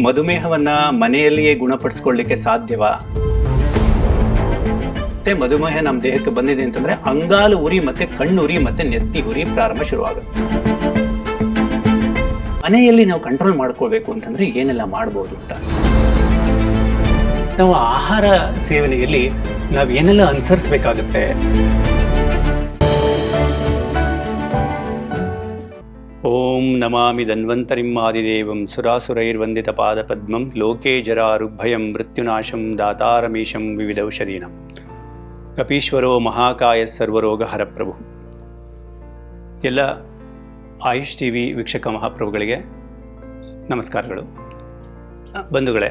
ಮಧುಮೇಹವನ್ನ ಮನೆಯಲ್ಲಿಯೇ ಗುಣಪಡಿಸ್ಕೊಳ್ಳಿಕ್ಕೆ ಸಾಧ್ಯವಾ? ಮತ್ತೆ ಮಧುಮೇಹ ನಮ್ಮ ದೇಹಕ್ಕೆ ಬಂದಿದೆ ಅಂತಂದ್ರೆ ಅಂಗಾಲು ಉರಿ ಮತ್ತೆ ಕಣ್ಣುರಿ ಮತ್ತೆ ನೆತ್ತಿ ಉರಿ ಪ್ರಾರಂಭ ಶುರುವಾಗುತ್ತೆ. ಮನೆಯಲ್ಲಿ ನಾವು ಕಂಟ್ರೋಲ್ ಮಾಡ್ಕೋಬೇಕು ಅಂತಂದ್ರೆ ಏನೆಲ್ಲ ಮಾಡ್ಬೋದು ಅಂತ. ನಾವು ಆಹಾರ ಸೇವನೆಯಲ್ಲಿ ನಾವು ಏನೆಲ್ಲ ಅನುಸರಿಸಬೇಕಾಗುತ್ತೆ? ಓಂ ನಮಾಮಿ ಧನ್ವಂತರಿಮ್ಮಾದಿದೇವಂ ಆದಿದೇವಂ ಸುರಾಸುರೈರ್ವಂದಿತ ಪಾದಪದ್ಮಂ ಲೋಕೆ ಜರಾರುಭಯಂ ಮೃತ್ಯುನಾಶಂ ದಾತಾರಮೀಶಂ ವಿವಿಧೌಷಧೀನಂ. ಕಪೀಶ್ವರೋ ಮಹಾಕಾಯ ಸರ್ವರೋಗ ಹರಪ್ರಭು. ಎಲ್ಲ ಆಯುಷ್ ಟಿ ವಿ ವೀಕ್ಷಕ ಮಹಾಪ್ರಭುಗಳಿಗೆ ನಮಸ್ಕಾರಗಳು. ಬಂಧುಗಳೇ,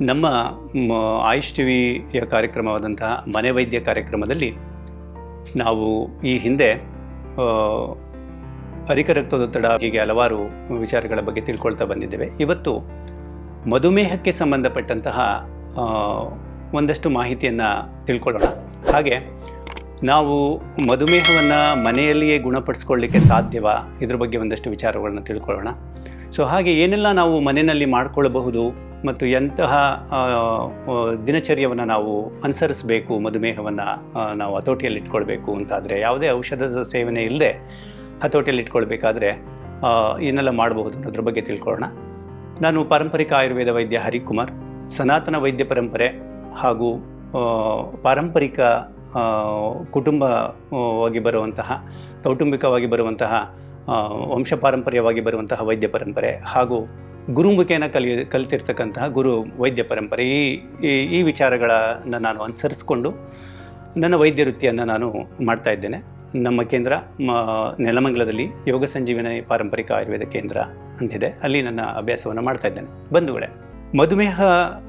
ನಮ್ಮ ಆಯುಷ್ ಟಿ ವಿಯ ಕಾರ್ಯಕ್ರಮವಾದಂತಹ ಮನೆ ವೈದ್ಯ ಕಾರ್ಯಕ್ರಮದಲ್ಲಿ ನಾವು ಈ ಹಿಂದೆ ಅಧಿಕ ರಕ್ತದೊತ್ತಡ ಹೀಗೆ ಹಲವಾರು ವಿಚಾರಗಳ ಬಗ್ಗೆ ತಿಳ್ಕೊಳ್ತಾ ಬಂದಿದ್ದೇವೆ. ಇವತ್ತು ಮಧುಮೇಹಕ್ಕೆ ಸಂಬಂಧಪಟ್ಟಂತಹ ಒಂದಷ್ಟು ಮಾಹಿತಿಯನ್ನು ತಿಳ್ಕೊಳ್ಳೋಣ. ಹಾಗೆ ನಾವು ಮಧುಮೇಹವನ್ನು ಮನೆಯಲ್ಲಿಯೇ ಗುಣಪಡಿಸ್ಕೊಳ್ಳಿಕ್ಕೆ ಸಾಧ್ಯವ? ಇದ್ರ ಬಗ್ಗೆ ಒಂದಷ್ಟು ವಿಚಾರಗಳನ್ನ ತಿಳ್ಕೊಳ್ಳೋಣ. ಸೊ, ಹಾಗೆ ಏನೆಲ್ಲ ನಾವು ಮನೆಯಲ್ಲಿ ಮಾಡಿಕೊಳ್ಳಬಹುದು ಮತ್ತು ಎಂತಹ ದಿನಚರ್ಯವನ್ನು ನಾವು ಅನುಸರಿಸಬೇಕು ಮಧುಮೇಹವನ್ನು ನಾವು ಹತೋಟಿಯಲ್ಲಿ ಇಟ್ಕೊಳ್ಬೇಕು ಅಂತಾದರೆ ಯಾವುದೇ ಔಷಧದ ಸೇವನೆ ಇಲ್ಲದೆ ಹತೋಟಿಯಲ್ಲಿ ಇಟ್ಕೊಳ್ಬೇಕಾದ್ರೆ ಏನೆಲ್ಲ ಮಾಡಬಹುದು ಅನ್ನೋದ್ರ ಬಗ್ಗೆ ತಿಳ್ಕೊಳ್ಳೋಣ. ನಾನು ಪಾರಂಪರಿಕ ಆಯುರ್ವೇದ ವೈದ್ಯ ಹರಿಕುಮಾರ್. ಸನಾತನ ವೈದ್ಯ ಪರಂಪರೆ ಹಾಗೂ ಪಾರಂಪರಿಕ ಕುಟುಂಬವಾಗಿ ಬರುವಂತಹ, ಕೌಟುಂಬಿಕವಾಗಿ ಬರುವಂತಹ ವಂಶ ಪಾರಂಪರ್ಯವಾಗಿ ಬರುವಂತಹ ವೈದ್ಯ ಪರಂಪರೆ ಹಾಗೂ ಗುರುಮುಖೇನ ಕಲಿ ಕಲಿತಿರ್ತಕ್ಕಂತಹ ಗುರು ವೈದ್ಯ ಪರಂಪರೆ ಈ, ಈ- ಈ ವಿಚಾರಗಳನ್ನು ನಾನು ಅನುಸರಿಸ್ಕೊಂಡು ನನ್ನ ವೈದ್ಯ ವೃತ್ತಿಯನ್ನು ನಾನು ಮಾಡ್ತಾ ಇದ್ದೇನೆ. ನಮ್ಮ ಕೇಂದ್ರ ನೆಲಮಂಗಲದಲ್ಲಿ ಯೋಗ ಸಂಜೀವನ ಪಾರಂಪರಿಕ ಆಯುರ್ವೇದ ಕೇಂದ್ರ ಅಂತಿದೆ. ಅಲ್ಲಿ ನನ್ನ ಅಭ್ಯಾಸವನ್ನು ಮಾಡ್ತಾ ಇದ್ದೇನೆ. ಬಂಧುಗಳೇ, ಮಧುಮೇಹ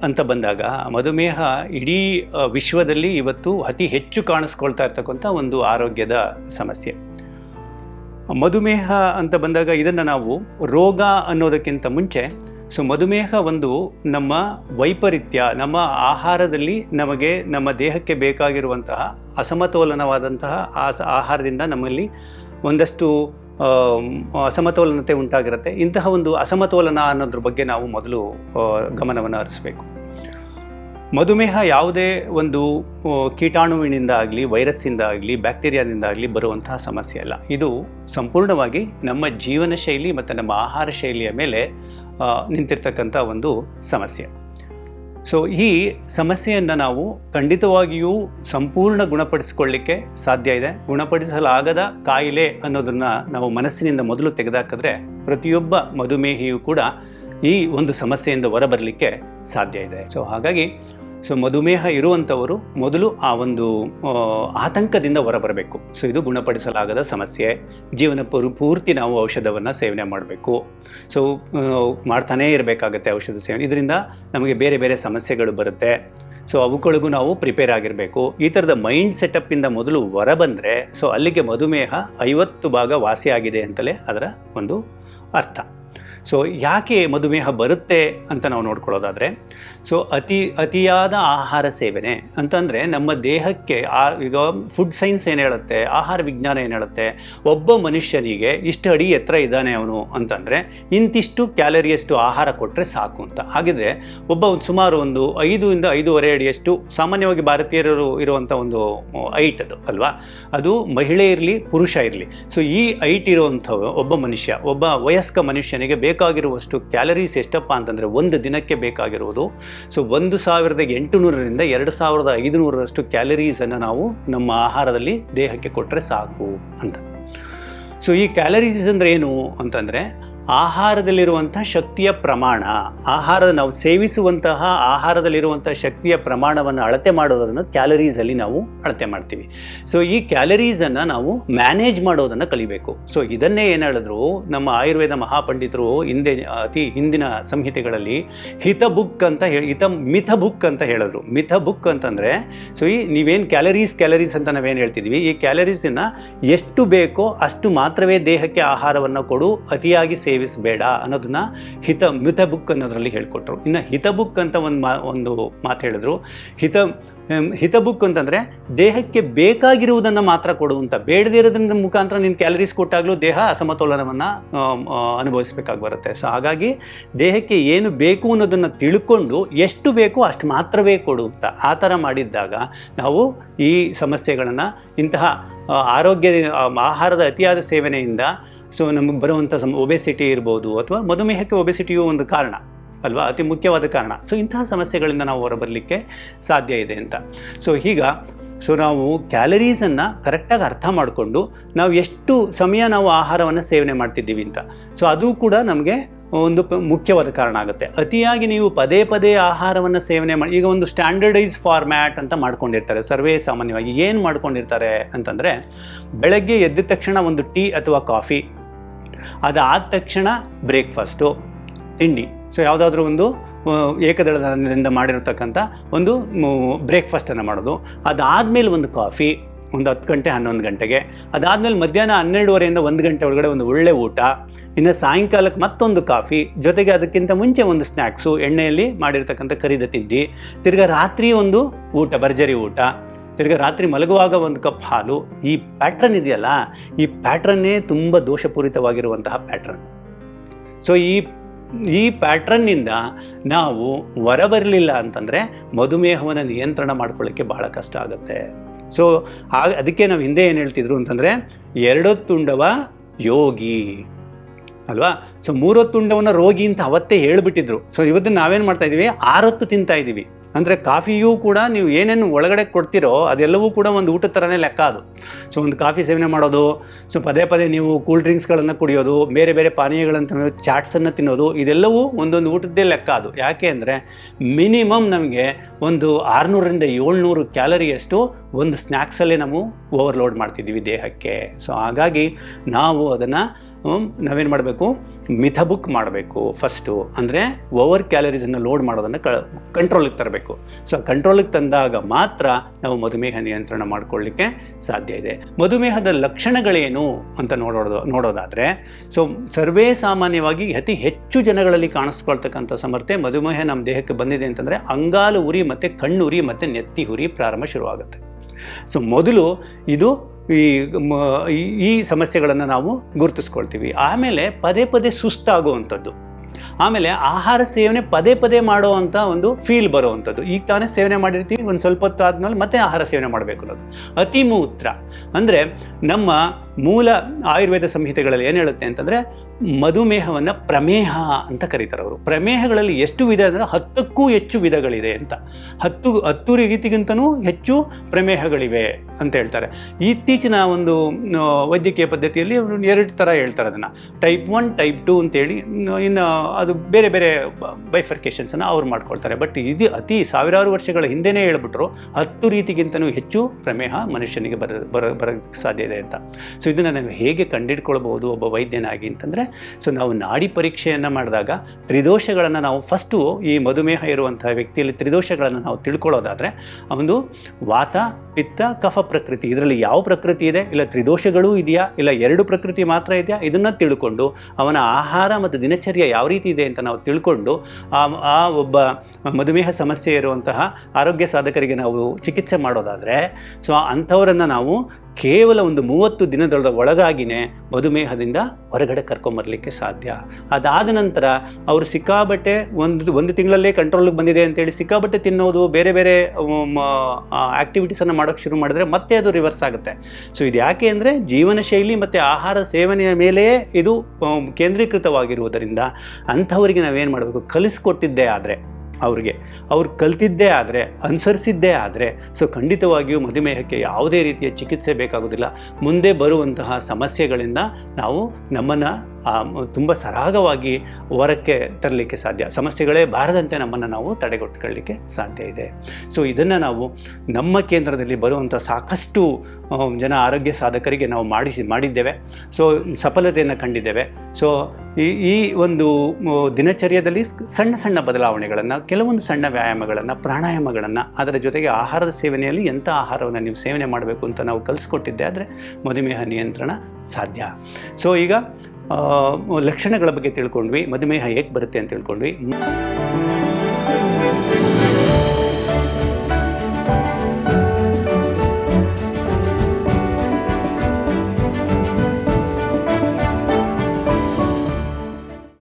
ಅಂತ ಬಂದಾಗ, ಮಧುಮೇಹ ಇಡೀ ವಿಶ್ವದಲ್ಲಿ ಇವತ್ತು ಅತಿ ಹೆಚ್ಚು ಕಾಣಿಸ್ಕೊಳ್ತಾ ಇರ್ತಕ್ಕಂಥ ಒಂದು ಆರೋಗ್ಯದ ಸಮಸ್ಯೆ. ಮಧುಮೇಹ ಅಂತ ಬಂದಾಗ ಇದನ್ನು ನಾವು ರೋಗ ಅನ್ನೋದಕ್ಕಿಂತ ಮುಂಚೆ ಸೊ ಮಧುಮೇಹ ಒಂದು ನಮ್ಮ ವೈಪರೀತ್ಯ, ನಮ್ಮ ಆಹಾರದಲ್ಲಿ ನಮಗೆ ನಮ್ಮ ದೇಹಕ್ಕೆ ಬೇಕಾಗಿರುವಂತಹ ಅಸಮತೋಲನವಾದಂತಹ ಆಹಾರದಿಂದ ನಮ್ಮಲ್ಲಿ ಒಂದಷ್ಟು ಅಸಮತೋಲನತೆ ಉಂಟಾಗಿರುತ್ತೆ. ಇಂತಹ ಒಂದು ಅಸಮತೋಲನ ಅನ್ನೋದ್ರ ಬಗ್ಗೆ ನಾವು ಮೊದಲು ಗಮನವನ್ನು ಹರಿಸಬೇಕು. ಮಧುಮೇಹ ಯಾವುದೇ ಒಂದು ಕೀಟಾಣುವಿನಿಂದ ಆಗಲಿ, ವೈರಸ್ಸಿಂದ ಆಗಲಿ, ಬ್ಯಾಕ್ಟೀರಿಯಾದಿಂದ ಆಗಲಿ ಬರುವಂತಹ ಸಮಸ್ಯೆ ಅಲ್ಲ. ಇದು ಸಂಪೂರ್ಣವಾಗಿ ನಮ್ಮ ಜೀವನ ಶೈಲಿ ಮತ್ತು ನಮ್ಮ ಆಹಾರ ಶೈಲಿಯ ಮೇಲೆ ನಿಂತಿರ್ತಕ್ಕಂಥ ಒಂದು ಸಮಸ್ಯೆ. ಸೊ ಈ ಸಮಸ್ಯೆಯನ್ನು ನಾವು ಖಂಡಿತವಾಗಿಯೂ ಸಂಪೂರ್ಣ ಗುಣಪಡಿಸಿಕೊಳ್ಳಿಕ್ಕೆ ಸಾಧ್ಯ ಇದೆ. ಗುಣಪಡಿಸಲಾಗದ ಕಾಯಿಲೆ ಅನ್ನೋದನ್ನು ನಾವು ಮನಸ್ಸಿನಿಂದ ಮೊದಲು ತೆಗೆದಾಕಿದ್ರೆ ಪ್ರತಿಯೊಬ್ಬ ಮಧುಮೇಹಿಯೂ ಕೂಡ ಈ ಒಂದು ಸಮಸ್ಯೆಯಿಂದ ಹೊರಬರಲಿಕ್ಕೆ ಸಾಧ್ಯ ಇದೆ. ಸೊ ಹಾಗಾಗಿ ಸೊ ಮಧುಮೇಹ ಇರುವಂಥವರು ಮೊದಲು ಆ ಒಂದು ಆತಂಕದಿಂದ ಹೊರಬರಬೇಕು. ಸೊ ಇದು ಗುಣಪಡಿಸಲಾಗದ ಸಮಸ್ಯೆ. ಜೀವನ ಪೂರ್, ಪೂರ್ತಿ ನಾವು ಔಷಧವನ್ನು ಸೇವನೆ ಮಾಡಬೇಕು. ಸೊ ಮಾಡ್ತಾನೇ ಇರಬೇಕಾಗತ್ತೆ ಔಷಧ ಸೇವನೆ. ಇದರಿಂದ ನಮಗೆ ಬೇರೆ ಬೇರೆ ಸಮಸ್ಯೆಗಳು ಬರುತ್ತೆ. ಸೊ ಅವುಗಳಿಗೂ ನಾವು ಪ್ರಿಪೇರ್ ಆಗಿರಬೇಕು. ಈ ಥರದ ಮೈಂಡ್ ಸೆಟಪ್ಪಿಂದ ಮೊದಲು ಹೊರಬಂದರೆ, ಸೊ, ಅಲ್ಲಿಗೆ ಮಧುಮೇಹ ಐವತ್ತು ಭಾಗ ವಾಸಿಯಾಗಿದೆ ಅಂತಲೇ ಅದರ ಒಂದು ಅರ್ಥ. ಸೊ ಯಾಕೆ ಮಧುಮೇಹ ಬರುತ್ತೆ ಅಂತ ನಾವು ನೋಡ್ಕೊಳ್ಳೋದಾದರೆ ಸೊ ಅತಿ, ಅತಿಯಾದ ಆಹಾರ ಸೇವನೆ ಅಂತಂದರೆ ನಮ್ಮ ದೇಹಕ್ಕೆ ಆ, ಈಗ ಫುಡ್ ಸೈನ್ಸ್ ಏನು ಹೇಳುತ್ತೆ, ಆಹಾರ ವಿಜ್ಞಾನ ಏನು ಹೇಳುತ್ತೆ, ಒಬ್ಬ ಮನುಷ್ಯನಿಗೆ ಇಷ್ಟು ಅಡಿ ಎತ್ತರ ಇದ್ದಾನೆ ಅವನು ಅಂತಂದರೆ, ಇಂತಿಷ್ಟು ಕ್ಯಾಲರಿಯಷ್ಟು ಆಹಾರ ಕೊಟ್ಟರೆ ಸಾಕು ಅಂತ. ಹಾಗಿದ್ರೆ ಒಬ್ಬ ಒಂದು ಸುಮಾರು ಒಂದು ಐದರಿಂದ ಐದೂವರೆ ಅಡಿಯಷ್ಟು ಸಾಮಾನ್ಯವಾಗಿ ಭಾರತೀಯರು ಇರುವಂಥ ಒಂದು ಐಟ್ ಅದು, ಅಲ್ವಾ? ಅದು ಮಹಿಳೆ ಇರಲಿ, ಪುರುಷ ಇರಲಿ. ಸೊ ಈ ಐಟ್ ಇರುವಂಥ ಒಬ್ಬ ಮನುಷ್ಯ, ಒಬ್ಬ ವಯಸ್ಕ ಮನುಷ್ಯನಿಗೆ ಬೇಕಾಗಿರುವಷ್ಟು ಕ್ಯಾಲರೀಸ್ ಎಷ್ಟಪ್ಪ ಅಂತಂದರೆ ಒಂದು ದಿನಕ್ಕೆ ಬೇಕಾಗಿರುವುದು ಸೊ ಒಂದು ಸಾವಿರದ ಎಂಟುನೂರರಿಂದ ಎರಡು ಸಾವಿರದ ಐದುನೂರರಷ್ಟು ಕ್ಯಾಲರೀಸನ್ನು ನಾವು ನಮ್ಮ ಆಹಾರದಲ್ಲಿ ದೇಹಕ್ಕೆ ಕೊಟ್ಟರೆ ಸಾಕು ಅಂತ. ಸೊ ಈ ಕ್ಯಾಲರೀಸ್ ಅಂದರೆ ಏನು ಅಂತಂದರೆ ಆಹಾರದಲ್ಲಿರುವಂಥ ಶಕ್ತಿಯ ಪ್ರಮಾಣ ಆಹಾರ ನಾವು ಸೇವಿಸುವಂತಹ ಆಹಾರದಲ್ಲಿರುವಂಥ ಶಕ್ತಿಯ ಪ್ರಮಾಣವನ್ನು ಅಳತೆ ಮಾಡೋದನ್ನು ಕ್ಯಾಲರೀಸಲ್ಲಿ ನಾವು ಅಳತೆ ಮಾಡ್ತೀವಿ. ಸೊ ಈ ಕ್ಯಾಲರೀಸನ್ನು ನಾವು ಮ್ಯಾನೇಜ್ ಮಾಡೋದನ್ನು ಕಲಿಬೇಕು. ಸೊ ಇದನ್ನೇ ಏನು ಹೇಳಿದ್ರು, ನಮ್ಮ ಆಯುರ್ವೇದ ಮಹಾಪಂಡಿತರು ಹಿಂದೆ, ಅತಿ ಹಿಂದಿನ ಸಂಹಿತೆಗಳಲ್ಲಿ ಹಿತ ಬುಕ್ ಅಂತ ಹೇಳಿ ಹಿತ ಮಿಥ ಬುಕ್ ಅಂತ ಹೇಳಿದ್ರು. ಮಿಥ ಬುಕ್ ಅಂತಂದರೆ ಸೊ ಈ ನೀವೇನು ಕ್ಯಾಲರೀಸ್ ಕ್ಯಾಲರೀಸ್ ಅಂತ ನಾವೇನು ಹೇಳ್ತಿದ್ವಿ, ಈ ಕ್ಯಾಲರೀಸನ್ನು ಎಷ್ಟು ಬೇಕೋ ಅಷ್ಟು ಮಾತ್ರವೇ ದೇಹಕ್ಕೆ ಆಹಾರವನ್ನು ಕೊಡು, ಅತಿಯಾಗಿ ಸೇವೆ ಸೇವಿಸಬೇಡ ಅನ್ನೋದನ್ನ ಹಿತ, ಮಿತ ಬುಕ್ ಅನ್ನೋದರಲ್ಲಿ ಹೇಳ್ಕೊಟ್ರು. ಇನ್ನು ಹಿತ ಬುಕ್ ಅಂತ ಒಂದು ಮಾ, ಒಂದು ಮಾತು ಹೇಳಿದ್ರು. ಹಿತ ಹಿತ ಬುಕ್ ಅಂತಂದರೆ ದೇಹಕ್ಕೆ ಬೇಕಾಗಿರುವುದನ್ನು ಮಾತ್ರ ಕೊಡುವಂಥ ಬೇಡದೇ ಮುಖಾಂತರ ನೀನು ಕ್ಯಾಲರೀಸ್ ಕೊಟ್ಟಾಗಲೂ ದೇಹ ಅಸಮತೋಲನವನ್ನು ಅನುಭವಿಸಬೇಕಾಗಿ ಬರುತ್ತೆ. ಸೊ ಹಾಗಾಗಿ ದೇಹಕ್ಕೆ ಏನು ಬೇಕು ಅನ್ನೋದನ್ನು ತಿಳ್ಕೊಂಡು ಎಷ್ಟು ಬೇಕು ಅಷ್ಟು ಮಾತ್ರವೇ ಕೊಡು ಅಂತ. ಆ ಥರ ಮಾಡಿದ್ದಾಗ ನಾವು ಈ ಸಮಸ್ಯೆಗಳನ್ನು ಇಂತಹ ಆರೋಗ್ಯ ಆಹಾರದ ಅತಿಯಾದ ಸೇವನೆಯಿಂದ ಸೊ ನಮಗೆ ಬರುವಂಥ ಸಮ ಒಬೆಸಿಟಿ ಇರ್ಬೋದು ಅಥವಾ ಮಧುಮೇಹಕ್ಕೆ ಒಬೆಸಿಟಿಯು ಒಂದು ಕಾರಣ, ಅಲ್ವಾ? ಅತಿ ಮುಖ್ಯವಾದ ಕಾರಣ. ಸೊ ಇಂತಹ ಸಮಸ್ಯೆಗಳಿಂದ ನಾವು ಹೊರಬರಲಿಕ್ಕೆ ಸಾಧ್ಯ ಇದೆ ಅಂತ. ಸೊ ಈಗ ಸೊ ನಾವು ಕ್ಯಾಲರೀಸನ್ನು ಕರೆಕ್ಟಾಗಿ ಅರ್ಥ ಮಾಡಿಕೊಂಡು ನಾವು ಎಷ್ಟು ಸಮಯ ನಾವು ಆಹಾರವನ್ನು ಸೇವನೆ ಮಾಡ್ತಿದ್ದೀವಿ ಅಂತ. ಸೊ ಅದು ಕೂಡ ನಮಗೆ ಒಂದು ಮುಖ್ಯವಾದ ಕಾರಣ ಆಗುತ್ತೆ. ಅತಿಯಾಗಿ ನೀವು ಪದೇ ಪದೇ ಆಹಾರವನ್ನು ಸೇವನೆ ಮಾಡಿ ಈಗ ಒಂದು ಸ್ಟ್ಯಾಂಡರ್ಡೈಸ್ ಫಾರ್ಮ್ಯಾಟ್ ಅಂತ ಮಾಡ್ಕೊಂಡಿರ್ತಾರೆ. ಸರ್ವೇ ಸಾಮಾನ್ಯವಾಗಿ ಏನು ಮಾಡ್ಕೊಂಡಿರ್ತಾರೆ ಅಂತಂದರೆ, ಬೆಳಗ್ಗೆ ಎದ್ದ ತಕ್ಷಣ ಒಂದು ಟೀ ಅಥವಾ ಕಾಫಿ ಅದಾದ ತಕ್ಷಣ ಬ್ರೇಕ್ಫಾಸ್ಟು, ತಿಂಡಿ. ಸೊ ಯಾವುದಾದ್ರೂ ಒಂದು ಏಕದಳ ಏಕದಳದಿಂದ ಮಾಡಿರತಕ್ಕಂಥ ಒಂದು ಬ್ರೇಕ್ಫಾಸ್ಟನ್ನು ಮಾಡೋದು. ಅದಾದಮೇಲೆ ಒಂದು ಕಾಫಿ, ಒಂದು ಹತ್ತು ಗಂಟೆ, ಹನ್ನೊಂದು ಗಂಟೆಗೆ. ಅದಾದಮೇಲೆ ಮಧ್ಯಾಹ್ನ ಹನ್ನೆರಡುವರೆಯಿಂದ ಒಂದು ಗಂಟೆ ಒಳಗಡೆ ಒಂದು ಒಳ್ಳೆ ಊಟ. ಇನ್ನು ಸಾಯಂಕಾಲಕ್ಕೆ ಮತ್ತೊಂದು ಕಾಫಿ. ಜೊತೆಗೆ ಅದಕ್ಕಿಂತ ಮುಂಚೆ ಒಂದು ಸ್ನ್ಯಾಕ್ಸು ಎಣ್ಣೆಯಲ್ಲಿ ಮಾಡಿರ್ತಕ್ಕಂಥ ಕರಿದ ತಿಂಡಿ. ತಿರ್ಗಾ ರಾತ್ರಿ ಒಂದು ಊಟ, ಭರ್ಜರಿ ಊಟ. ತಿರ್ಗಾ ರಾತ್ರಿ ಮಲಗುವಾಗ ಒಂದು ಕಪ್ ಹಾಲು, ಈ ಪ್ಯಾಟ್ರನ್ ಇದೆಯಲ್ಲ, ಈ ಪ್ಯಾಟ್ರನ್ನೇ ತುಂಬ ದೋಷಪೂರಿತವಾಗಿರುವಂತಹ ಪ್ಯಾಟ್ರನ್ ಸೊ ಈ ಈ ಪ್ಯಾಟ್ರನ್ನಿಂದ ನಾವು ಹೊರಬರಲಿಲ್ಲ ಅಂತಂದರೆ ಮಧುಮೇಹವನ್ನು ನಿಯಂತ್ರಣ ಮಾಡ್ಕೊಳ್ಳೋಕ್ಕೆ ಬಹಳ ಕಷ್ಟ ಆಗುತ್ತೆ. ಸೊ ಆಗ ಅದಕ್ಕೆ ನಾವು ಹಿಂದೆ ಏನು ಹೇಳ್ತಿದ್ರು ಅಂತಂದರೆ, ಎರಡೊತ್ತುಂಡವ ಯೋಗಿ. ಅಲ್ವಾ? ಸೊ ಮೂರೊತ್ತುಂಡವನ ರೋಗಿ ಅಂತ ಅವತ್ತೇ ಹೇಳಿಬಿಟ್ಟಿದ್ರು. ಸೊ ಇವತ್ತು ನಾವೇನು ಮಾಡ್ತಾ ಇದ್ದೀವಿ ಆರೊತ್ತು ತಿಂತಾ ಇದ್ದೀವಿ ಅಂದರೆ ಕಾಫಿಯೂ ಕೂಡ ನೀವು ಏನೇನು ಒಳಗಡೆ ಕೊಡ್ತೀರೋ ಅದೆಲ್ಲವೂ ಕೂಡ ಒಂದು ಊಟದ ಥರನೇ ಲೆಕ್ಕ ಅದು. ಸೊ ಒಂದು ಕಾಫಿ ಸೇವನೆ ಮಾಡೋದು, ಸೊ ಪದೇ ಪದೇ ನೀವು ಕೂಲ್ ಡ್ರಿಂಕ್ಸ್ಗಳನ್ನು ಕುಡಿಯೋದು, ಬೇರೆ ಬೇರೆ ಪಾನೀಯಗಳನ್ನು ತಿನ್ನೋದು ಚಾಟ್ಸನ್ನು ತಿನ್ನೋದು, ಇದೆಲ್ಲವೂ ಒಂದೊಂದು ಊಟದ್ದೇ ಲೆಕ್ಕ ಅದು. ಯಾಕೆ ಅಂದರೆ ಮಿನಿಮಮ್ ನಮಗೆ ಒಂದು ಆರುನೂರರಿಂದ ಏಳ್ನೂರು ಕ್ಯಾಲರಿಯಷ್ಟು ಒಂದು ಸ್ನ್ಯಾಕ್ಸಲ್ಲೇ ನಾವು ಓವರ್ಲೋಡ್ ಮಾಡ್ತಿದ್ದೀವಿ ದೇಹಕ್ಕೆ. ಸೊ ಹಾಗಾಗಿ ನಾವು ಅದನ್ನು ನಾವೇನು ಮಾಡಬೇಕು? ಮಿಥಬುಕ್ ಮಾಡಬೇಕು ಫಸ್ಟು ಅಂದರೆ ಓವರ್ ಕ್ಯಾಲರೀಸನ್ನು ಲೋಡ್ ಮಾಡೋದನ್ನು ಕ ಕಂಟ್ರೋಲಿಗೆ ತರಬೇಕು. ಸೊ ಕಂಟ್ರೋಲಿಗೆ ತಂದಾಗ ಮಾತ್ರ ನಾವು ಮಧುಮೇಹ ನಿಯಂತ್ರಣ ಮಾಡಿಕೊಳ್ಳಿಕ್ಕೆ ಸಾಧ್ಯ ಇದೆ. ಮಧುಮೇಹದ ಲಕ್ಷಣಗಳೇನು ಅಂತ ನೋಡೋದು, ನೋಡೋದಾದರೆ ಸೊ ಸರ್ವೇ ಸಾಮಾನ್ಯವಾಗಿ ಅತಿ ಹೆಚ್ಚು ಜನಗಳಲ್ಲಿ ಕಾಣಿಸ್ಕೊಳ್ತಕ್ಕಂಥ ಸಮರ್ಥೆ ಮಧುಮೇಹ ನಮ್ಮ ದೇಹಕ್ಕೆ ಬಂದಿದೆ ಅಂತಂದರೆ ಅಂಗಾಲು ಉರಿ ಮತ್ತು ಕಣ್ಣು ಉರಿ ಮತ್ತು ನೆತ್ತಿ ಉರಿ ಪ್ರಾರಂಭ ಶುರುವಾಗುತ್ತೆ. ಸೊ ಮೊದಲು ಇದು ಈ ಈ- ಸಮಸ್ಯೆಗಳನ್ನು ನಾವು ಗುರುತಿಸ್ಕೊಳ್ತೀವಿ. ಆಮೇಲೆ ಪದೇ ಪದೇ ಸುಸ್ತಾಗುವಂಥದ್ದು. ಆಮೇಲೆ ಆಹಾರ ಸೇವನೆ ಪದೇ ಪದೇ ಮಾಡುವಂಥ ಒಂದು ಫೀಲ್ ಬರುವಂಥದ್ದು. ಈಗ ತಾನೇ ಸೇವನೆ ಮಾಡಿರ್ತೀವಿ, ಒಂದು ಸ್ವಲ್ಪ ಹೊತ್ತು ಆದಮೇಲೆ ಮತ್ತೆ ಆಹಾರ ಸೇವನೆ ಮಾಡಬೇಕು ಅನ್ನೋದು. ಅತಿಮೂತ್ರ. ಅಂದರೆ ನಮ್ಮ ಮೂಲ ಆಯುರ್ವೇದ ಸಂಹಿತೆಗಳಲ್ಲಿ ಏನು ಹೇಳುತ್ತೆ ಅಂತಂದರೆ ಮಧುಮೇಹವನ್ನು ಪ್ರಮೇಹ ಅಂತ ಕರೀತಾರೆ ಅವರು. ಪ್ರಮೇಹಗಳಲ್ಲಿ ಎಷ್ಟು ವಿಧ ಅಂದರೆ ಹತ್ತಕ್ಕೂ ಹೆಚ್ಚು ವಿಧಗಳಿದೆ ಅಂತ. ಹತ್ತು ಹತ್ತು ರೀತಿಗಿಂತನೂ ಹೆಚ್ಚು ಪ್ರಮೇಹಗಳಿವೆ ಅಂತ ಹೇಳ್ತಾರೆ. ಇತ್ತೀಚಿನ ಒಂದು ವೈದ್ಯಕೀಯ ಪದ್ಧತಿಯಲ್ಲಿ ಎರಡು ಥರ ಹೇಳ್ತಾರೆ ಅದನ್ನು. ಟೈಪ್ ಒನ್ ಟೈಪ್ ಟು ಅಂತೇಳಿ, ಇನ್ನು ಇನ್ನು ಅದು ಬೇರೆ ಬೇರೆ ಬೈಫರ್ಕೇಷನ್ಸನ್ನು ಅವ್ರು ಮಾಡ್ಕೊಳ್ತಾರೆ. ಬಟ್ ಇದು ಅತಿ ಸಾವಿರಾರು ವರ್ಷಗಳ ಹಿಂದೆನೇ ಹೇಳ್ಬಿಟ್ರು, ಹತ್ತು ರೀತಿಗಿಂತನೂ ಹೆಚ್ಚು ಪ್ರಮೇಹ ಮನುಷ್ಯನಿಗೆ ಬರ ಬರ ಬರೋಕ್ಕೆ ಸಾಧ್ಯ ಇದೆ ಅಂತ. ಸೊ ಇದನ್ನು ನಾವು ಹೇಗೆ ಕಂಡಿಟ್ಕೊಳ್ಬೋದು ಒಬ್ಬ ವೈದ್ಯನಾಗಿ ಅಂತಂದರೆ ಸೊ ನಾವು ನಾಡಿ ಪರೀಕ್ಷೆಯನ್ನು ಮಾಡಿದಾಗ ತ್ರಿದೋಷಗಳನ್ನು ನಾವು ಫಸ್ಟು ಈ ಮಧುಮೇಹ ಇರುವಂಥ ವ್ಯಕ್ತಿಯಲ್ಲಿ ತ್ರಿದೋಷಗಳನ್ನು ನಾವು ತಿಳ್ಕೊಳ್ಳೋದಾದರೆ ಒಂದು ವಾತ, ಪಿತ್ತ, ಕಫ ಪ್ರಕೃತಿ. ಇದರಲ್ಲಿ ಯಾವ ಪ್ರಕೃತಿ ಇದೆ? ಇಲ್ಲ ತ್ರಿದೋಷಗಳೂ ಇದೆಯಾ? ಇಲ್ಲ ಎರಡು ಪ್ರಕೃತಿ ಮಾತ್ರ ಇದೆಯಾ? ಇದನ್ನು ತಿಳ್ಕೊಂಡು ಅವನ ಆಹಾರ ಮತ್ತು ದಿನಚರ್ಯ ಯಾವ ರೀತಿ ಇದೆ ಅಂತ ನಾವು ತಿಳ್ಕೊಂಡು ಆ ಆ ಒಬ್ಬ ಮಧುಮೇಹ ಸಮಸ್ಯೆ ಇರುವಂತಹ ಆರೋಗ್ಯ ಸಾಧಕರಿಗೆ ನಾವು ಚಿಕಿತ್ಸೆ ಮಾಡೋದಾದರೆ, ಸೊ ಅಂಥವರನ್ನು ನಾವು ಕೇವಲ ಒಂದು ಮೂವತ್ತು ದಿನದೊಳದ ಒಳಗಾಗಿನೇ ಮಧುಮೇಹದಿಂದ ಹೊರಗಡೆ ಕರ್ಕೊಂಬರ್ಲಿಕ್ಕೆ ಸಾಧ್ಯ. ಅದಾದ ನಂತರ ಅವರು ಸಿಕ್ಕಾಬಟ್ಟೆ ಒಂದು ಒಂದು ತಿಂಗಳಲ್ಲೇ ಕಂಟ್ರೋಲಿಗೆ ಬಂದಿದೆ ಅಂತೇಳಿ ಸಿಕ್ಕಾಬಟ್ಟೆ ತಿನ್ನೋದು, ಬೇರೆ ಬೇರೆ ಆ್ಯಕ್ಟಿವಿಟೀಸನ್ನು ಮಾಡೋಕ್ಕೆ ಶುರು ಮಾಡಿದ್ರೆ ಮತ್ತೆ ಅದು ರಿವರ್ಸ್ ಆಗುತ್ತೆ. ಸೊ ಇದು ಯಾಕೆ ಅಂದರೆ ಜೀವನ ಶೈಲಿ ಮತ್ತು ಆಹಾರ ಸೇವನೆಯ ಮೇಲೆಯೇ ಇದು ಕೇಂದ್ರೀಕೃತವಾಗಿರುವುದರಿಂದ ಅಂಥವರಿಗೆ ನಾವೇನು ಮಾಡಬೇಕು? ಕಲಿಸ್ಕೊಟ್ಟಿದ್ದೇ ಆದರೆ. ಅವ್ರಿಗೆ. ಅವ್ರು ಕಲ್ತಿದ್ದೇ ಆದರೆ, ಅನುಸರಿಸಿದ್ದೇ ಆದರೆ, ಸೊ ಖಂಡಿತವಾಗಿಯೂ ಮಧುಮೇಹಕ್ಕೆ ಯಾವುದೇ ರೀತಿಯ ಚಿಕಿತ್ಸೆ ಬೇಕಾಗೋದಿಲ್ಲ. ಮುಂದೆ ಬರುವಂತಹ ಸಮಸ್ಯೆಗಳಿಂದ ನಾವು ನಮ್ಮನ್ನು ತುಂಬ ಸರಾಗವಾಗಿ ಹೊರಕ್ಕೆ ತರಲಿಕ್ಕೆ ಸಾಧ್ಯ. ಸಮಸ್ಯೆಗಳೇ ಬಾರದಂತೆ ನಮ್ಮನ್ನು ನಾವು ತಡೆಗಟ್ಟಕೊಳ್ಳಿಕ್ಕೆ ಸಾಧ್ಯ ಇದೆ. ಸೊ ಇದನ್ನು ನಾವು ನಮ್ಮ ಕೇಂದ್ರದಲ್ಲಿ ಬರುವಂಥ ಸಾಕಷ್ಟು ಜನ ಆರೋಗ್ಯ ಸಾಧಕರಿಗೆ ನಾವು ಮಾಡಿಸಿ, ಮಾಡಿದ್ದೇವೆ. ಸೊ ಸಫಲತೆಯನ್ನು ಕಂಡಿದ್ದೇವೆ. ಸೊ ಈ ಈ ಒಂದು ದಿನಚರ್ಯದಲ್ಲಿ ಸಣ್ಣ ಸಣ್ಣ ಬದಲಾವಣೆಗಳನ್ನು, ಕೆಲವೊಂದು ಸಣ್ಣ ವ್ಯಾಯಾಮಗಳನ್ನು, ಪ್ರಾಣಾಯಾಮಗಳನ್ನು, ಅದರ ಜೊತೆಗೆ ಆಹಾರದ ಸೇವನೆಯಲ್ಲಿ ಎಂಥ ಆಹಾರವನ್ನು ನೀವು ಸೇವನೆ ಮಾಡಬೇಕು ಅಂತ ನಾವು ಕಲಿಸ್ಕೊಟ್ಟಿದ್ದೆ, ಆದರೆ ಮಧುಮೇಹ ನಿಯಂತ್ರಣ ಸಾಧ್ಯ. ಸೊ ಈಗ ಲಕ್ಷಣಗಳ ಬಗ್ಗೆ ತಿಳ್ಕೊಂಡ್ವಿ. ಮಧುಮೇಹ ಹೇಗೆ ಬರುತ್ತೆ ಅಂತ ತಿಳ್ಕೊಂಡ್ವಿ.